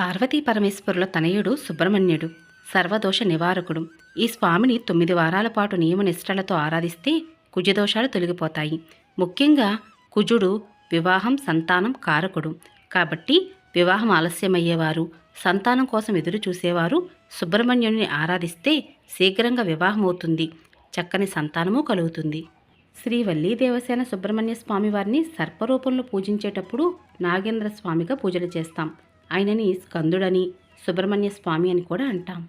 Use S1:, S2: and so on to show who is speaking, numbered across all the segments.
S1: పార్వతీ పరమేశ్వరుల తనయుడు సుబ్రహ్మణ్యుడు సర్వదోష నివారకుడు. ఈ స్వామిని తొమ్మిది వారాల పాటు నియమనిష్టలతో ఆరాధిస్తే కుజదోషాలు తొలగిపోతాయి. ముఖ్యంగా కుజుడు వివాహం సంతానం కారకుడు. కాబట్టి వివాహం ఆలస్యమయ్యేవారు సంతానం కోసం ఎదురు చూసేవారు సుబ్రహ్మణ్యుని ఆరాధిస్తే శీఘ్రంగా వివాహం అవుతుంది చక్కని సంతానము కలుగుతుంది. శ్రీ వల్లీ దేవసేన సుబ్రహ్మణ్య స్వామి వారిని సర్పరూపంలో పూజించేటప్పుడు నాగేంద్ర స్వామిగా పూజలు చేస్తాం. ఆయనని స్కందుడని సుబ్రహ్మణ్య స్వామి అని కూడా అంటాం.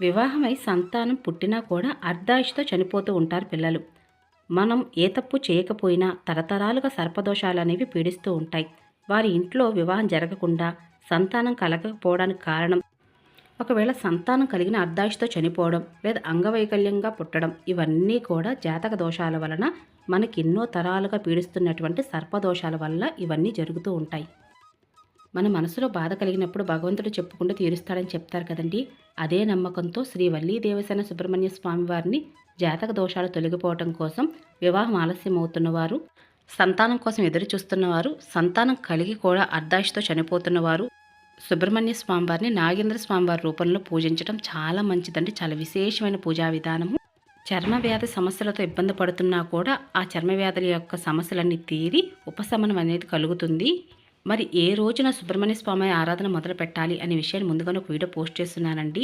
S1: వివాహమై సంతానం పుట్టినా కూడా అర్ధాయుషతో చనిపోతూ ఉంటారు పిల్లలు. మనం ఏ తప్పు చేయకపోయినా తరతరాలుగా సర్పదోషాలు అనేవి పీడిస్తూ ఉంటాయి. వారి ఇంట్లో వివాహం జరగకుండా సంతానం కలగకపోవడానికి కారణం ఒకవేళ సంతానం కలిగిన అర్ధాయుషతో చనిపోవడం లేదా అంగవైకల్యంగా పుట్టడం ఇవన్నీ కూడా జాతక దోషాల వలన మనకి ఎన్నో తరాలుగా పీడిస్తున్నటువంటి సర్పదోషాల వల్ల ఇవన్నీ జరుగుతూ ఉంటాయి. మన మనసులో బాధ కలిగినప్పుడు భగవంతుడు చెప్పుకుంటూ తీరుస్తాడని చెప్తారు కదండి. అదే నమ్మకంతో శ్రీ వల్లీ దేవసేన సుబ్రహ్మణ్య స్వామి వారిని జాతక దోషాలు తొలగిపోవటం కోసం వివాహం ఆలస్యం అవుతున్నవారు సంతానం కోసం ఎదురు చూస్తున్నవారు సంతానం కలిగి కూడా అర్ధాయుషతో చనిపోతున్నవారు సుబ్రహ్మణ్య స్వామివారిని నాగేంద్ర స్వామివారి రూపంలో పూజించడం చాలా మంచిదండి. చాలా విశేషమైన పూజా విధానము. చర్మవ్యాధి సమస్యలతో ఇబ్బంది పడుతున్నా కూడా ఆ చర్మవ్యాధుల యొక్క సమస్యలన్నీ తీరి ఉపశమనం అనేది కలుగుతుంది. మరి ఏ రోజున సుబ్రహ్మణ్య స్వామి ఆరాధన మొదలు పెట్టాలి అనే విషయాన్ని ముందుగానే ఒక వీడియో పోస్ట్ చేస్తున్నానండి.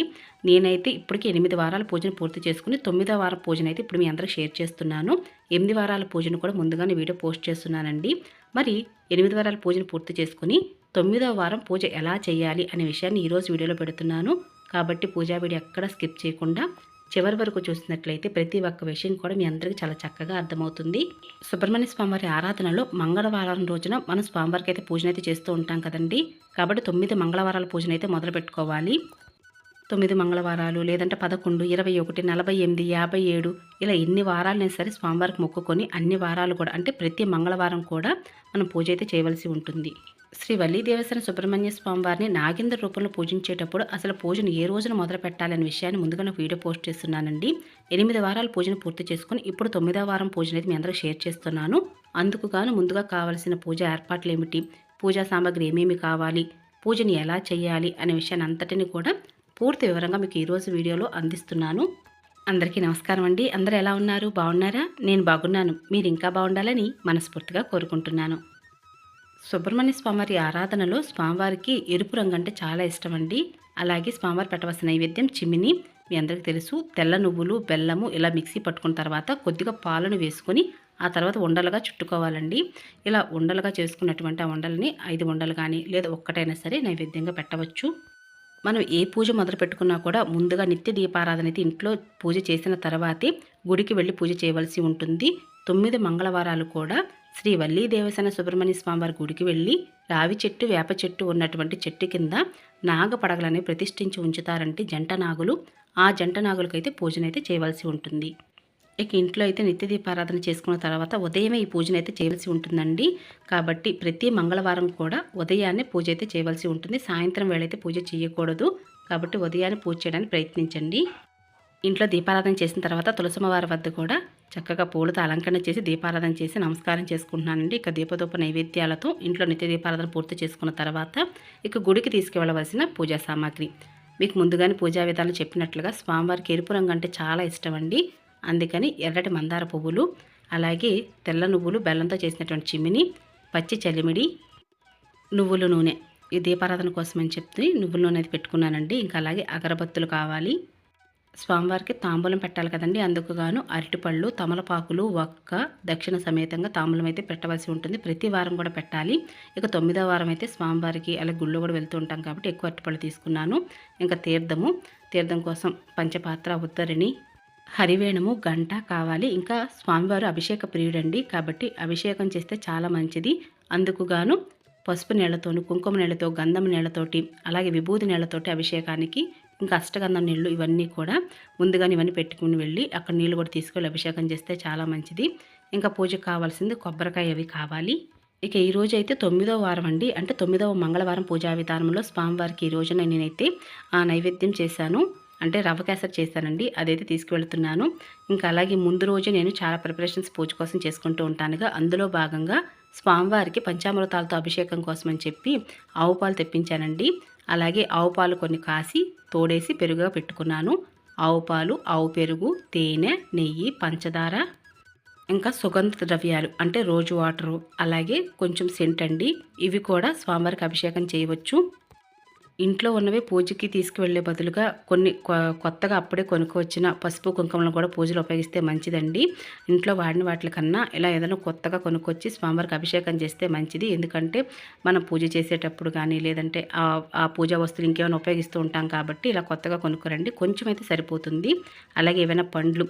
S1: నేనైతే ఇప్పటికి ఎనిమిది వారాల పూజను పూర్తి చేసుకుని తొమ్మిదో వారం పూజను అయితే ఇప్పుడు మీ అందరికి షేర్ చేస్తున్నాను. ఎనిమిది వారాల పూజను కూడా ముందుగానే వీడియో పోస్ట్ చేస్తున్నానండి. మరి ఎనిమిది వారాల పూజను పూర్తి చేసుకుని తొమ్మిదవ వారం పూజ ఎలా చేయాలి అనే విషయాన్ని ఈరోజు వీడియోలో పెడుతున్నాను. కాబట్టి పూజా వీడియో ఎక్కడ స్కిప్ చేయకుండా చివరి వరకు చూసినట్లయితే ప్రతి ఒక్క విషయం కూడా మీ అందరికీ చాలా చక్కగా అర్థమవుతుంది. సుబ్రహ్మణ్య స్వామివారి ఆరాధనలో మంగళవారం రోజున మనం స్వామివారికి అయితే పూజన అయితే చేస్తూ ఉంటాం కదండి. కాబట్టి తొమ్మిది మంగళవారాల పూజన అయితే మొదలు పెట్టుకోవాలి. తొమ్మిది మంగళవారాలు లేదంటే పదకొండు ఇరవై ఒకటి నలభై ఎనిమిది యాభై ఏడు ఇలా ఎన్ని వారాలైనా సరే స్వామివారికి మొక్కుకొని అన్ని వారాలు కూడా అంటే ప్రతి మంగళవారం కూడా మనం పూజ అయితే చేయవలసి ఉంటుంది. శ్రీ వల్లీ దేవసేన సుబ్రహ్మణ్య స్వామి వారిని నాగేంద్ర రూపంలో పూజించేటప్పుడు అసలు పూజను ఏ రోజున మొదలు పెట్టాలనే విషయాన్ని ముందుగా నాకు వీడియో పోస్ట్ చేస్తున్నానండి. ఎనిమిది వారాలు పూజను పూర్తి చేసుకుని ఇప్పుడు తొమ్మిదో వారం పూజ అనేది మీ అందరూ షేర్ చేస్తున్నాను. అందుకు గాను ముందుగా కావాల్సిన పూజ ఏర్పాట్లు ఏమిటి? పూజా సామాగ్రి ఏమేమి కావాలి? పూజని ఎలా చేయాలి? అనే విషయాన్ని అంతటిని కూడా పూర్తి వివరంగా మీకు ఈరోజు వీడియోలో అందిస్తున్నాను. అందరికీ నమస్కారం అండి. అందరూ ఎలా ఉన్నారు? బాగున్నారా? నేను బాగున్నాను. మీరు ఇంకా బాగుండాలని మనస్ఫూర్తిగా కోరుకుంటున్నాను. సుబ్రహ్మణ్య స్వామివారి ఆరాధనలో స్వామివారికి ఎరుపు రంగు అంటే చాలా ఇష్టం అండి అలాగే స్వామివారి పెట్టవలసిన నైవేద్యం చిమ్మిని మీ అందరికీ తెలుసు. తెల్ల నువ్వులు బెల్లము ఇలా మిక్సీ పట్టుకున్న తర్వాత కొద్దిగా పాలను వేసుకొని ఆ తర్వాత ఉండలుగా చుట్టుకోవాలండి. ఇలా ఉండలుగా చేసుకున్నటువంటి ఆ ఉండలని ఐదు ఉండలు కానీ లేదా ఒక్కటైనా సరే నైవేద్యంగా పెట్టవచ్చు. మనం ఏ పూజ మొదలు పెట్టుకున్నా కూడా ముందుగా నిత్య దీపారాధన అయితే ఇంట్లో పూజ చేసిన తర్వాతే గుడికి వెళ్ళి పూజ చేయవలసి ఉంటుంది. తొమ్మిది మంగళవారాలు కూడా శ్రీ వల్లీ దేవసేన సుబ్రహ్మణ్య స్వామివారి గుడికి వెళ్ళి రావి చెట్టు వేప చెట్టు ఉన్నటువంటి చెట్టు కింద నాగ పడగలని ప్రతిష్ఠించి ఉంచుతారంటే జంట నాగులు. ఆ జంట నాగులకైతే పూజనైతే చేయవలసి ఉంటుంది. ఇక ఇంట్లో అయితే నిత్య దీపారాధన చేసుకున్న తర్వాత ఉదయమే ఈ పూజను అయితే చేయవలసి ఉంటుందండి. కాబట్టి ప్రతి మంగళవారం కూడా ఉదయాన్నే పూజ అయితే చేయవలసి ఉంటుంది. సాయంత్రం వేళ అయితే పూజ చేయకూడదు. కాబట్టి ఉదయాన్నే పూజ చేయడానికి ప్రయత్నించండి. ఇంట్లో దీపారాధన చేసిన తర్వాత తులసమ్మవారి వద్ద కూడా చక్కగా పూలతో అలంకరణ చేసి దీపారాధన చేసి నమస్కారం చేసుకుంటున్నానండి. ఇక దీపదూప నైవేద్యాలతో ఇంట్లో నిత్య దీపారాధన పూర్తి చేసుకున్న తర్వాత ఇక గుడికి తీసుకువెళ్ళవలసిన పూజా సామాగ్రి. మీకు ముందుగానే పూజా విధానం చెప్పినట్లుగా స్వామివారికి ఎరుపు రంగు అంటే చాలా ఇష్టం అండి అందుకని ఎర్రటి మందార పువ్వులు అలాగే తెల్ల నువ్వులు బెల్లంతో చేసినటువంటి చిమ్మిని పచ్చి చలిమిడి నువ్వుల నూనె. ఈ దీపారాధన కోసం అని చెప్తే నువ్వుల నూనె అయితే పెట్టుకున్నానండి. ఇంకా అలాగే అగరబత్తులు కావాలి. స్వామివారికి తాంబూలం పెట్టాలి కదండి. అందుకు గాను అరటిపళ్ళు తమలపాకులు ఒక్క దక్షిణ సమేతంగా తాంబూలం అయితే పెట్టవలసి ఉంటుంది. ప్రతి వారం కూడా పెట్టాలి. ఇక తొమ్మిదో వారం అయితే స్వామివారికి అలా గుళ్ళో కూడా వెళ్తూ ఉంటాం కాబట్టి ఎక్కువ అరటిపళ్ళు తీసుకున్నాను. ఇంకా తీర్థము. తీర్థం కోసం పంచపాత్ర ఉత్తరిణి హరివేణము గంట కావాలి. ఇంకా స్వామివారు అభిషేక ప్రియుడండి. కాబట్టి అభిషేకం చేస్తే చాలా మంచిది. అందుకు గాను పసుపు నీళ్ళతోను కుంకుమ నీళ్ళతో గంధం నీళ్ళతోటి అలాగే విభూతి నీళ్ళతోటి అభిషేకానికి ఇంకా అష్టగంధం నీళ్ళు ఇవన్నీ కూడా ముందుగానే ఇవన్నీ పెట్టుకుని వెళ్ళి అక్కడ నీళ్ళు కూడా తీసుకెళ్ళి అభిషేకం చేస్తే చాలా మంచిది. ఇంకా పూజకు కావాల్సింది కొబ్బరికాయ అవి కావాలి. ఇక ఈ రోజు అయితే తొమ్మిదవ వారం అండి. అంటే తొమ్మిదవ మంగళవారం పూజా విధానంలో స్వామివారికి ఈ రోజున నేనైతే ఆ నైవేద్యం చేశాను. అంటే రవ్వ కేసరి చేశానండి. అదైతే తీసుకువెళ్తున్నాను. ఇంకా అలాగే ముందు రోజు నేను చాలా ప్రిపరేషన్స్ పూజ కోసం చేసుకుంటూ ఉంటానుగా. అందులో భాగంగా స్వామివారికి పంచామృతాలతో అభిషేకం కోసం అని చెప్పి ఆవు పాలు తెప్పించానండి. అలాగే ఆవు పాలు కొన్ని కాసి తోడేసి పెరుగుగా పెట్టుకున్నాను. ఆవు పాలు ఆవు పెరుగు తేనె నెయ్యి పంచదార ఇంకా సుగంధ ద్రవ్యాలు అంటే రోజు వాటరు అలాగే కొంచెం సెంట్ అండి ఇవి కూడా స్వామివారికి అభిషేకం చేయవచ్చు. ఇంట్లో ఉన్నవి పూజకి తీసుకువెళ్ళే బదులుగా కొన్ని కొ- కొత్తగా అప్పుడే కొనుక్కొచ్చిన పసుపు కుంకుమలను కూడా పూజలు ఉపయోగిస్తే మంచిదండి. ఇంట్లో వాడిన వాటి కన్నా ఇలా ఏదైనా కొత్తగా కొనుక్కొచ్చి స్వామివారికి అభిషేకం చేస్తే మంచిది. ఎందుకంటే మనం పూజ చేసేటప్పుడు కానీ లేదంటే ఆ ఆ పూజా వస్తువులు ఇంకేమైనా ఉపయోగిస్తూ ఉంటాం కాబట్టి ఇలా కొత్తగా కొనుక్కోరండి. కొంచెం అయితే సరిపోతుంది. అలాగే ఏవైనా పండ్లు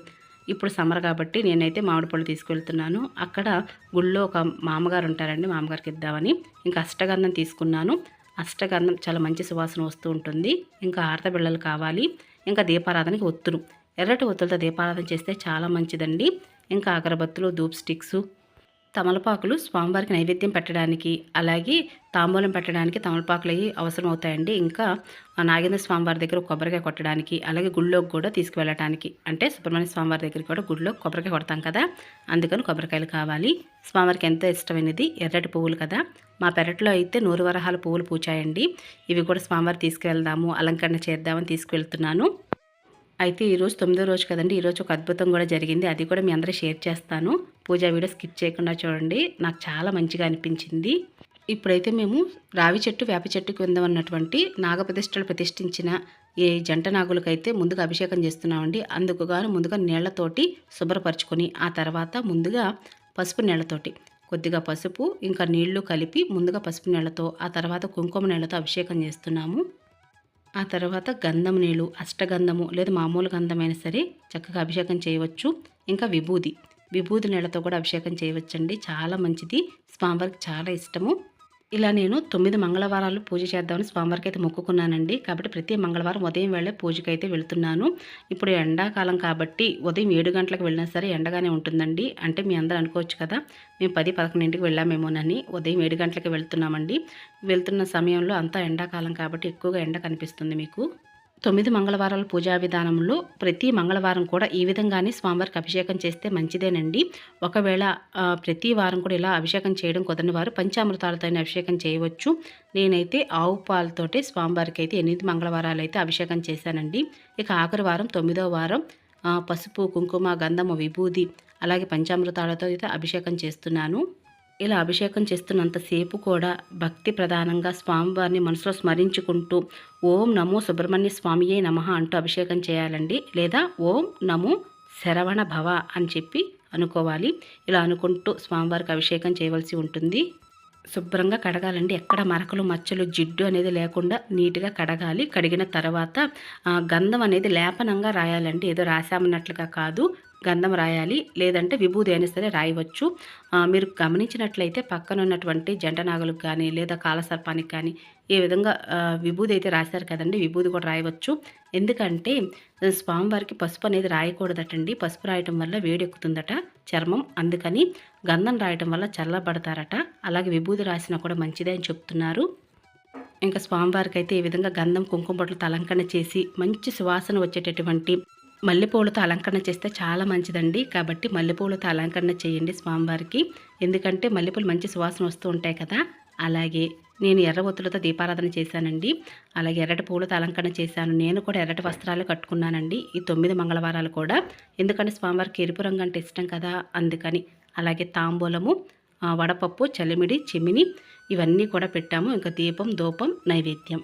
S1: ఇప్పుడు సమ్మర్ కాబట్టి నేనైతే మామిడి పళ్ళు తీసుకెళ్తున్నాను. అక్కడ గుళ్ళో ఒక మామగారు ఉంటారండి మామగారికి ఇద్దామని. ఇంకా అష్టగంధం తీసుకున్నాను. అష్టగంధం చాలా మంచి సువాసన వస్తూ ఉంటుంది. ఇంకా ఆరత బిళ్ళలు కావాలి. ఇంకా దీపారాధనకి ఒత్తులు. ఎర్రటి ఒత్తులతో దీపారాధన చేస్తే చాలా మంచిదండి. ఇంకా అగరబత్తులు ధూప్ స్టిక్స్ తమలపాకులు స్వామివారికి నైవేద్యం పెట్టడానికి అలాగే తాంబూలం పెట్టడానికి తమలపాకులు అవి అవసరం అవుతాయండి ఇంకా నాగేంద్ర స్వామివారి దగ్గర కొబ్బరికాయ కొట్టడానికి అలాగే గుళ్ళోకి కూడా తీసుకువెళ్ళడానికి అంటే సుబ్రహ్మణ్య స్వామివారి దగ్గరికి కూడా గుడిలో కొబ్బరికాయ కొడతాం కదా అందుకని కొబ్బరికాయలు కావాలి. స్వామివారికి ఎంతో ఇష్టమైనది ఎర్రటి పువ్వులు కదా. మా పెరట్లో అయితే నూరు వరహాల పువ్వులు పూచాయండి. ఇవి కూడా స్వామివారి తీసుకువెళ్దాము అలంకరణ చేద్దామని తీసుకువెళ్తున్నాను. అయితే ఈరోజు తొమ్మిదో రోజు కదండి ఈరోజు ఒక అద్భుతం కూడా జరిగింది. అది కూడా మీ అందరూ షేర్ చేస్తాను. పూజా వీడియో స్కిప్ చేయకుండా చూడండి. నాకు చాలా మంచిగా అనిపించింది. ఇప్పుడైతే మేము రావి చెట్టు వేప చెట్టు కింద ఉన్నటువంటి నాగప్రతిష్టలు ప్రతిష్ఠించిన ఈ జంట నాగులకైతే ముందుగా అభిషేకం చేస్తున్నామండి. అందుకు గాను ముందుగా నీళ్ళతోటి శుభ్రపరచుకొని ఆ తర్వాత ముందుగా పసుపు నీళ్ళతోటి కొద్దిగా పసుపు ఇంకా నీళ్ళు కలిపి ముందుగా పసుపు నీళ్ళతో ఆ తర్వాత కుంకుమ నీళ్ళతో అభిషేకం చేస్తున్నాము. ఆ తర్వాత గంధం నీళ్ళు అష్టగంధము లేదా మామూలు గంధమైనా సరే చక్కగా అభిషేకం చేయవచ్చు. ఇంకా విభూది విభూది నీళ్ళతో కూడా అభిషేకం చేయవచ్చండి. చాలా మంచిది. స్వామివారికి చాలా ఇష్టము. ఇలా నేను తొమ్మిది మంగళవారాలు పూజ చేద్దామని స్వామివారికి అయితే మొక్కుకున్నానండి. కాబట్టి ప్రతి మంగళవారం ఉదయం వేళ పూజకి అయితే వెళ్తున్నాను. ఇప్పుడు ఎండాకాలం కాబట్టి ఉదయం ఏడు గంటలకు వెళ్ళినా సరే ఎండగానే ఉంటుందండి. అంటే మీ అందరూ అనుకోవచ్చు కదా మేము పది పదకొండింటికి వెళ్ళామేమోనని ఉదయం ఏడు గంటలకు వెళ్తున్నామండి. వెళ్తున్న సమయంలో అంతా ఎండాకాలం కాబట్టి ఎక్కువగా ఎండ కనిపిస్తుంది మీకు. తొమ్మిది మంగళవారాల పూజా విధానంలో ప్రతి మంగళవారం కూడా ఈ విధంగానే స్వామివారికి అభిషేకం చేస్తే మంచిదేనండి. ఒకవేళ ప్రతి వారం కూడా ఇలా అభిషేకం చేయడం కుదరని వారు పంచామృతాలతో అభిషేకం చేయవచ్చు. నేనైతే ఆవు పాలతోటి స్వామివారికి అయితే ఎనిమిది మంగళవారాలు అయితే అభిషేకం చేశానండి. ఇక ఆఖరి వారం తొమ్మిదో వారం పసుపు కుంకుమ గంధము విభూది అలాగే పంచామృతాలతో అయితే అభిషేకం చేస్తున్నాను. ఇలా అభిషేకం చేస్తున్నంతసేపు కూడా భక్తి ప్రధానంగా స్వామివారిని మనసులో స్మరించుకుంటూ ఓం నమో సుబ్రహ్మణ్య స్వామియే నమః అంటూ అభిషేకం చేయాలండి. లేదా ఓం నమో శరవణ భవ అని చెప్పి అనుకోవాలి. ఇలా అనుకుంటూ స్వామివారికి అభిషేకం చేయవలసి ఉంటుంది. శుభ్రంగా కడగాలండి. ఎక్కడ మరకలు మచ్చలు జిడ్డు అనేది లేకుండా నీట్గా కడగాలి. కడిగిన తర్వాత ఆ, గంధం అనేది లేపనంగా రాయాలండి. ఏదో రాసామన్నట్లుగా కాదు. గంధం రాయాలి లేదంటే విభూది అయినా సరే రాయవచ్చు. మీరు గమనించినట్లయితే పక్కన ఉన్నటువంటి జంట నాగులకు కానీ లేదా కాలసర్పానికి కానీ ఏ విధంగా విభూది అయితే రాశారు కదండి విభూది కూడా రాయవచ్చు. ఎందుకంటే స్వామివారికి పసుపు అనేది రాయకూడదటండి. పసుపు రాయటం వల్ల వేడి ఎక్కుతుందట చర్మం. అందుకని గంధం రాయటం వల్ల చల్లబడతారట. అలాగే విభూది రాసినా కూడా మంచిదే అని చెప్తున్నారు. ఇంకా స్వామివారికి అయితే ఈ విధంగా గంధం కుంకుమ బొట్లు తలంకణ చేసి మంచి సువాసన వచ్చేటటువంటి మల్లెపూలతో అలంకరణ చేస్తే చాలా మంచిదండి. కాబట్టి మల్లెపూలతో అలంకరణ చేయండి స్వామివారికి. ఎందుకంటే మల్లెపూలు మంచి సువాసన వస్తూ ఉంటాయి కదా. అలాగే నేను ఎర్ర ఒత్తులతో దీపారాధన చేశానండి. అలాగే ఎర్రటి పూలతో అలంకరణ చేశాను. నేను కూడా ఎర్రటి వస్త్రాలు కట్టుకున్నానండి. ఈ తొమ్మిది మంగళవారాలు కూడా. ఎందుకంటే స్వామివారికి ఎరుపు రంగు అంటే ఇష్టం కదా. అందుకని అలాగే తాంబూలము వడపప్పు చలిమిడి చెమిని ఇవన్నీ కూడా పెట్టాము. ఇంకా దీపం ధూపం నైవేద్యం.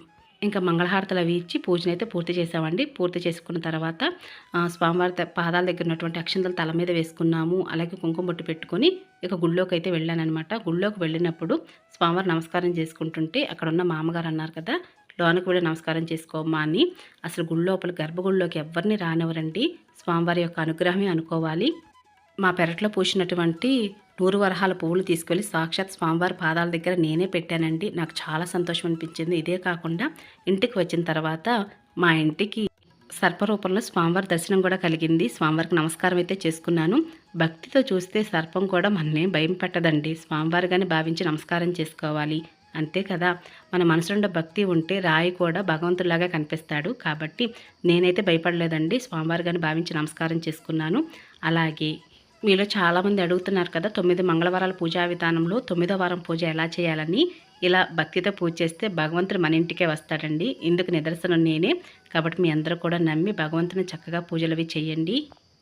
S1: ఇంకా మంగళహారతలు అవి ఇచ్చి పూజనైతే పూర్తి చేసామండి. పూర్తి చేసుకున్న తర్వాత స్వామివారి పాదాల దగ్గర ఉన్నటువంటి అక్షంతలు తల మీద వేసుకున్నాము. అలాగే కుంకుమ బొట్టు పెట్టుకొని ఇక గుళ్ళోకి అయితే వెళ్ళానమాట గుళ్ళోకి వెళ్ళినప్పుడు స్వామివారి నమస్కారం చేసుకుంటుంటే అక్కడ ఉన్న మామగారు అన్నారు కదా లోనకు వెళ్ళి నమస్కారం చేసుకోమ్మా అని. అసలు గుళ్ళోపల గర్భగుడిలోకి ఎవరిని రానివ్వరండి. స్వామివారి యొక్క అనుగ్రహమే అనుకోవాలి. మా పెరట్లో పూసినటువంటి నూరు వరహాల పువ్వులు తీసుకెళ్ళి సాక్షాత్ స్వామివారి పాదాల దగ్గర నేనే పెట్టానండి. నాకు చాలా సంతోషం అనిపించింది. ఇదే కాకుండా ఇంటికి వచ్చిన తర్వాత మా ఇంటికి సర్పరూపంలో స్వామివారి దర్శనం కూడా కలిగింది. స్వామివారికి నమస్కారం అయితే చేసుకున్నాను. భక్తితో చూస్తే సర్పం కూడా మనల్ని భయం పెట్టదండి. స్వామివారిగానే భావించి నమస్కారం చేసుకోవాలి. అంతే కదా. మన మనసులో భక్తి ఉంటే రాయి కూడా భగవంతుడిలాగా కనిపిస్తాడు. కాబట్టి నేనైతే భయపడలేదండి. స్వామివారిగానే భావించి నమస్కారం చేసుకున్నాను. అలాగే మీలో చాలామంది అడుగుతున్నారు కదా తొమ్మిది మంగళవారాల పూజా విధానంలో తొమ్మిదో వారం పూజ ఎలా చేయాలని? ఇలా భక్తితో పూజ చేస్తే భగవంతుడు మన ఇంటికే వస్తాడండి. ఇందుకు నిదర్శనం నేనే. కాబట్టి మీ అందరూ కూడా నమ్మి భగవంతుని చక్కగా పూజలు అవి చేయండి.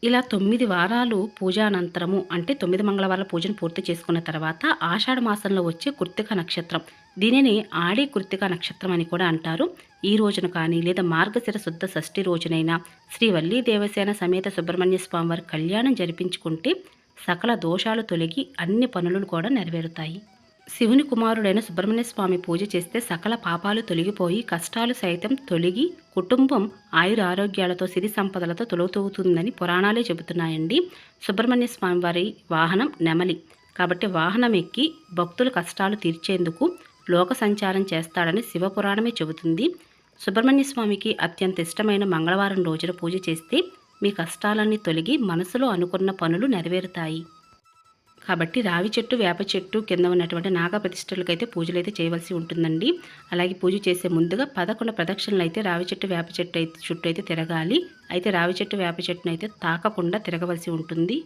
S1: ఇలా తొమ్మిది వారాలు పూజానంతరము అంటే తొమ్మిది మంగళవారాల పూజను పూర్తి చేసుకున్న తర్వాత ఆషాఢ మాసంలో వచ్చే కృత్తిక నక్షత్రం. దీనిని ఆడి కృత్తిక నక్షత్రం అని కూడా అంటారు. ఈ రోజున కానీ లేదా మార్గశిర శుద్ధ షష్ఠి రోజునైనా శ్రీవల్లి దేవసేన సమేత సుబ్రహ్మణ్య స్వామివారి కళ్యాణం జరిపించుకుంటే సకల దోషాలు తొలగి అన్ని పనులు కూడా నెరవేరుతాయి. శివుని కుమారుడైన సుబ్రహ్మణ్య స్వామి పూజ చేస్తే సకల పాపాలు తొలగిపోయి కష్టాలు సైతం తొలగి కుటుంబం ఆయుర ఆరోగ్యాలతో సిరి సంపదలతో తొలగుతూగుతుందని పురాణాలే చెబుతున్నాయండి. సుబ్రహ్మణ్య స్వామి వారి వాహనం నెమలి. కాబట్టి వాహనం ఎక్కి భక్తుల కష్టాలు తీర్చేందుకు లోక సంచారం చేస్తాడని శివపురాణమే చెబుతుంది. సుబ్రహ్మణ్య స్వామికి అత్యంత ఇష్టమైన మంగళవారం రోజున పూజ చేస్తే మీ కష్టాలన్నీ తొలగి మనసులో అనుకున్న పనులు నెరవేరుతాయి. కాబట్టి రావి చెట్టు వేప చెట్టు కింద ఉన్నటువంటి నాగ అయితే పూజలు అయితే చేయవలసి ఉంటుందండి. అలాగే పూజ చేసే ముందుగా పదకొండు ప్రదక్షిణలు అయితే రావి చెట్టు వేప చెట్టు అయితే చుట్టూ అయితే తిరగాలి. అయితే రావి చెట్టు వేప చెట్టును అయితే తాకకుండా తిరగవలసి ఉంటుంది.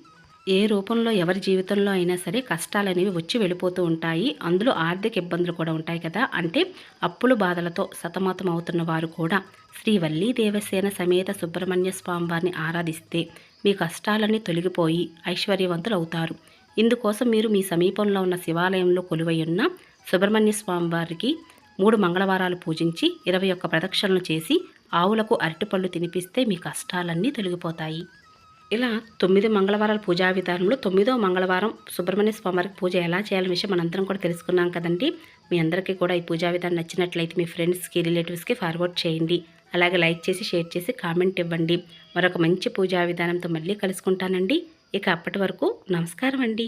S1: ఏ రూపంలో ఎవరి జీవితంలో అయినా సరే కష్టాలు అనేవి వచ్చి వెళ్ళిపోతూ ఉంటాయి. అందులో ఆర్థిక ఇబ్బందులు కూడా ఉంటాయి కదా. అంటే అప్పుల బాధలతో సతమతం అవుతున్న వారు కూడా శ్రీ వల్లీ దేవసేన సమేత సుబ్రహ్మణ్య స్వామి వారిని ఆరాధిస్తే మీ కష్టాలన్నీ తొలగిపోయి ఐశ్వర్యవంతులు అవుతారు. ఇందుకోసం మీరు మీ సమీపంలో ఉన్న శివాలయంలో కొలువై ఉన్న సుబ్రహ్మణ్య స్వామి వారికి మూడు మంగళవారాలు పూజించి ఇరవై ఒక్క ప్రదక్షిణలు చేసి ఆవులకు అరటిపళ్ళు తినిపిస్తే మీ కష్టాలన్నీ తొలగిపోతాయి. ఇలా తొమ్మిది మంగళవారాల పూజా విధానంలో తొమ్మిదో మంగళవారం సుబ్రహ్మణ్య స్వామివారికి పూజ ఎలా చేయాలనే విషయం మనందరం కూడా తెలుసుకున్నాం కదండి. మీ అందరికీ కూడా ఈ పూజా విధానం నచ్చినట్లయితే మీ ఫ్రెండ్స్కి రిలేటివ్స్కి ఫార్వర్డ్ చేయండి. అలాగే లైక్ చేసి షేర్ చేసి కామెంట్ ఇవ్వండి. మరొక మంచి పూజా విధానంతో మళ్ళీ కలుసుకుంటానండి. ఇక అప్పటి వరకు నమస్కారం అండి